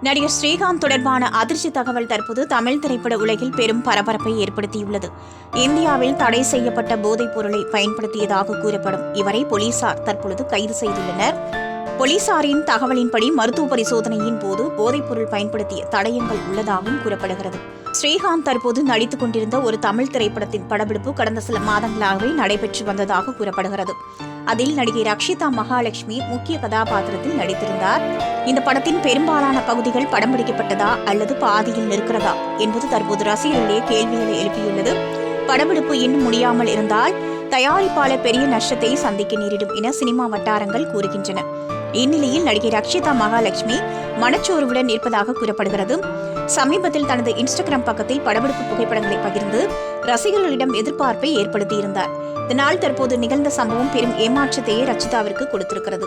நடிகர் ஸ்ரீகாந்த் தொடர்பான அதிர்ச்சி தகவல் தற்போது தமிழ் திரைப்பட உலகில் பெரும் பரபரப்பை ஏற்படுத்தியுள்ளது. இந்தியாவில் தடை செய்யப்பட்ட போதைப் பொருளை பயன்படுத்தியதாக கூறப்படும் இவரை போலீசார் தற்பொழுது கைது செய்துள்ளனர். போலீசாரின் தகவலின்படி மருத்துவ பரிசோதனையின் போது போதைப்பொருள் பயன்படுத்திய தடயங்கள் உள்ளதாகவும் கூறப்படுகிறது. ஸ்ரீகாந்த் தற்போது நடித்துக் கொண்டிருந்த ஒரு தமிழ் திரைப்படத்தின் படப்பிடிப்பு கடந்த சில மாதங்களாகவே நடைபெற்று வந்ததாக கூறப்படுகிறது. அதில் நடிகை ரக்ஷிதா மகாலட்சுமி முக்கிய கதாபாத்திரத்தில் நடித்திருந்தார். இந்த படத்தின் பெரும்பாலான பகுதிகள் படம் பிடிக்கப்பட்டதா அல்லது பாதியில் நிற்கிறதா என்பது தற்போது ரசிகர்களிடையே கேள்விகளை எழுப்பியுள்ளது. படப்பிடிப்பு இன்னும் முடியாமல் இருந்தால் தயாரிப்பாளர் பெரிய நஷ்டத்தை சந்திக்க நேரிடும் என சினிமா வட்டாரங்கள் கூறுகின்றன. இந்நிலையில் நடிகை ரக்ஷிதா மகாலட்சுமி மனச்சோர்வுடன் இருப்பதாக கூறப்படுகிறது. சமீபத்தில் தனது இன்ஸ்டாகிராம் பக்கத்தில் படப்பிடிப்பு புகைப்படங்களை பகிர்ந்து ரசிகர்களிடம் எதிர்பார்ப்பை ஏற்படுத்தியிருந்தார். இதனால் தற்போது நிகழ்ந்த சம்பவம் பெரும் ஏமாற்றத்தையே ரச்சிதாவிற்கு கொடுத்திருக்கிறது.